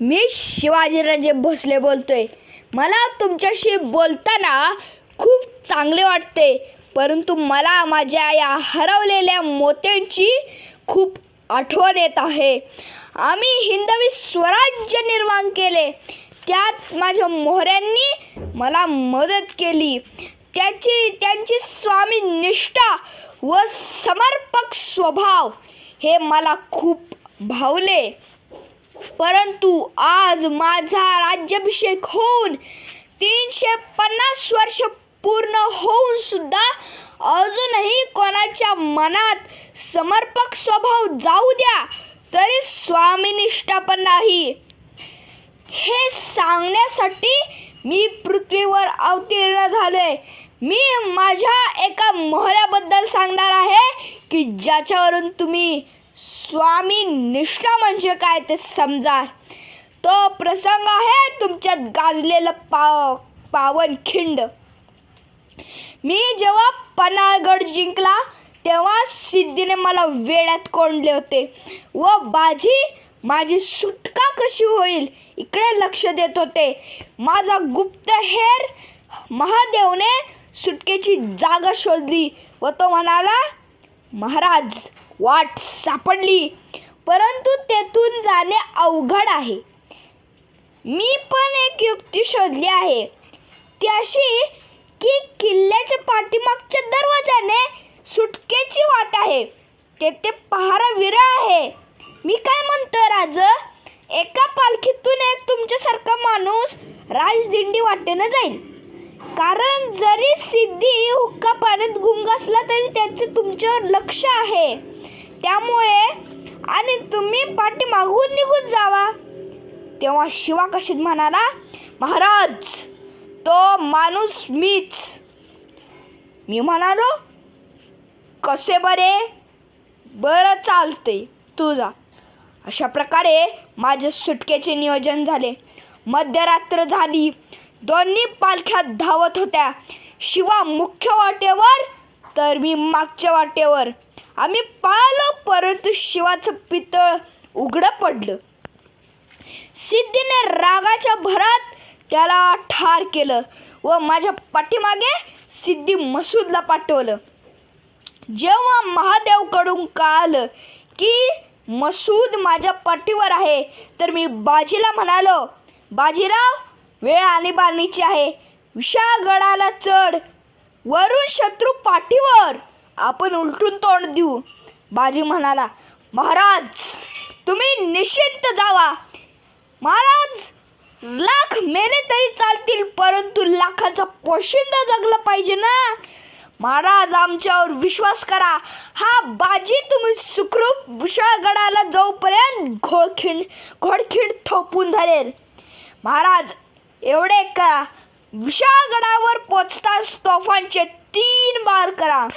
मी शिवाजीराजे भोसले बोलतोय. मला तुमच्याशी बोलताना खूप चांगले वाटते परंतु मला माझ्या या हरवलेल्या मोत्यांची खूप आठवण येत आहे. आम्ही हिंदवी स्वराज्य निर्माण केले. त्यात माझ्या मोहऱ्यांनी मला मदत केली. त्याची त्यांची स्वामी निष्ठा व समर्पक स्वभाव हे मला खूप भावले. परंतु आज माझा राज्याभिषेक होऊन तीनशे पन्नास वर्ष पूर्ण होऊन सुद्धा अजूनही कोणाच्या मनात समर्पक स्वभाव जाऊ द्या तरी स्वामीनिष्ठा पण नाही. हे सांगण्यासाठी मी पृथ्वीवर अवतीर्ण झालोय. मी माझ्या एका मोहऱ्याबद्दल सांगणार आहे की ज्याच्यावरून तुम्ही स्वामी निष्ठा म्हणजे काय ते समजा तो प्रसंग आहे तुमच्यात गाजलेलं पाव पावन खिंड. मी जेव्हा पन्हाळगड जिंकला तेव्हा सिद्धीने मला वेड्यात कोंडले होते. व बाजी माझी सुटका कशी होईल इकडे लक्ष देत होते. माझा गुप्तहेर महादेवने सुटकेची जागा शोधली व तो म्हणाला महाराज वाट सापडली. परंतु तेथून जाणे अवघड आहे. मी पण एक युक्ती शोधली आहे. ती अशी की किल्ल्याच्या पाठीमागच्या दरवाजाने सुटकेची वाट आहे. तेथे पहारा विरळ आहे. मी काय म्हणतो राज? एका पालखीतून एक तुमच्यासारखा माणूस राजदिंडी वाटेनं जाईल. कारण जरी सिद्धी हुक्का पाण्यात गुंग असला तरी त्याचं तुमच्यावर लक्ष आहे. त्यामुळे आणि तुम्ही पाठीमागून निघून जावा. तेव्हा शिवा कशीत म्हणाला महाराज तो माणूस मीच. मी म्हणालो कसे बरे? बरं चालते तू जा. अशा प्रकारे माझ्या सुटकेचे नियोजन झाले. मध्यरात्र झाली. दोन्ही पालख्या धावत होत्या. शिवा मुख्य वाटेवर तर मी मागच्या वाटेवर. आम्ही पळालो परंतु शिवाचं पितळ उघडं पडलं. सिद्धीने रागाच्या भरात त्याला ठार केलं व माझ्या पाठीमागे सिद्धी मसूदला पाठवलं. जेव्हा महादेवकडून कळालं की मसूद माझ्या पाठीवर आहे तर मी बाजीला म्हणालो बाजीराव वेळ आणीबाणीची आहे. विशाळगडाला चढ. वरून शत्रू पाठीवर. आपण उलटून तोंड देऊ. बाजी म्हणाला महाराज तुम्ही निश्चिंत जावा. महाराज लाख मेले तरी चालतील परंतु लाखाचा पोशिंदा जगला पाहिजे ना? महाराज आमच्यावर विश्वास करा. हा बाजी तुम्ही सुखरूप विशाळगडाला जाऊपर्यंत घोडखिंड घोडखिंड थोपून धरेल. महाराज एवढे करा. विशाळगडावर पोचताच तोफांचे तीन बार करा.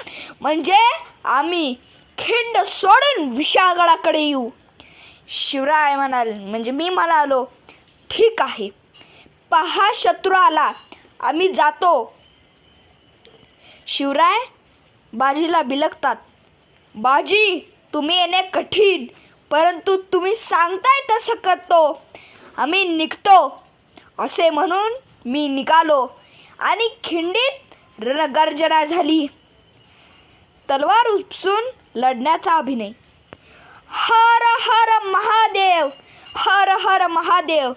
म्हणजे आम्ही खिंड सोडून विशाळगडाकडे येऊ. शिवराय म्हणाल म्हणजे मी म्हणालो ठीक आहे. पहा शत्रू आला. आम्ही जातो. शिवराय बाजीला बिलकतात बाजी तुम्ही येणे कठीण परंतु तुम्ही सांगताय तसं करतो. आम्ही निघतो. असे म्हणून मी निघालो आणि खिंडीत रणगर्जना झाली. तलवार उपसून लढण्याचा अभिनय. हर हर महादेव हर हर महादेव.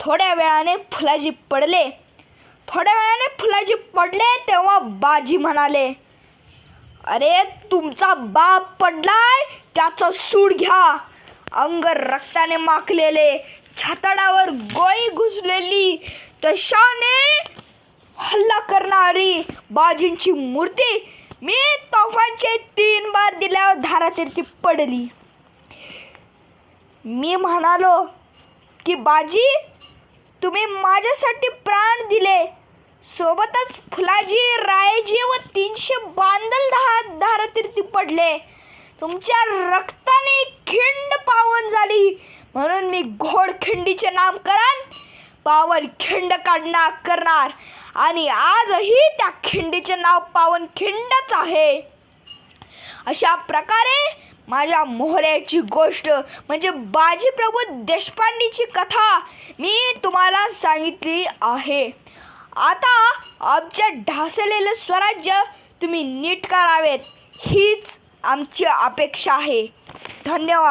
थोड्या वेळाने फुलाजी पडले. थोड्या वेळाने फुलाजी पडले तेव्हा बाजी म्हणाले अरे तुमचा बाप पडलाय त्याचं सूड घ्या. अंग रक्ताने माखलेले छाताडावर गोळी घुसलेली तशाने हल्ला करणारी बाजूंची मूर्ती मी तोफांचे तीन बार दिल्यावर धारातीर्थी पडली. मी म्हणालो की बाजी तुम्ही माझ्यासाठी प्राण दिले. सोबतच फुलाजी रायजी व तीनशे बांदल दहा धारातीर्थी पडले. तुमच्या रक्ताने खिंड पावन म्हणून मी घोडखिंडीचे नामकरण पावन खिंड काढणार करणार. आणि आजही त्या खिंडीचे नाव पावन खिंडच आहे. अशा प्रकारे माझ्या मोहऱ्याची गोष्ट म्हणजे बाजीप्रभू देशपांडेची कथा मी तुम्हाला सांगितली आहे. आता आमच्या ढासलेलं स्वराज्य तुम्ही नीट करावेत हीच आमची अपेक्षा आहे. धन्यवाद.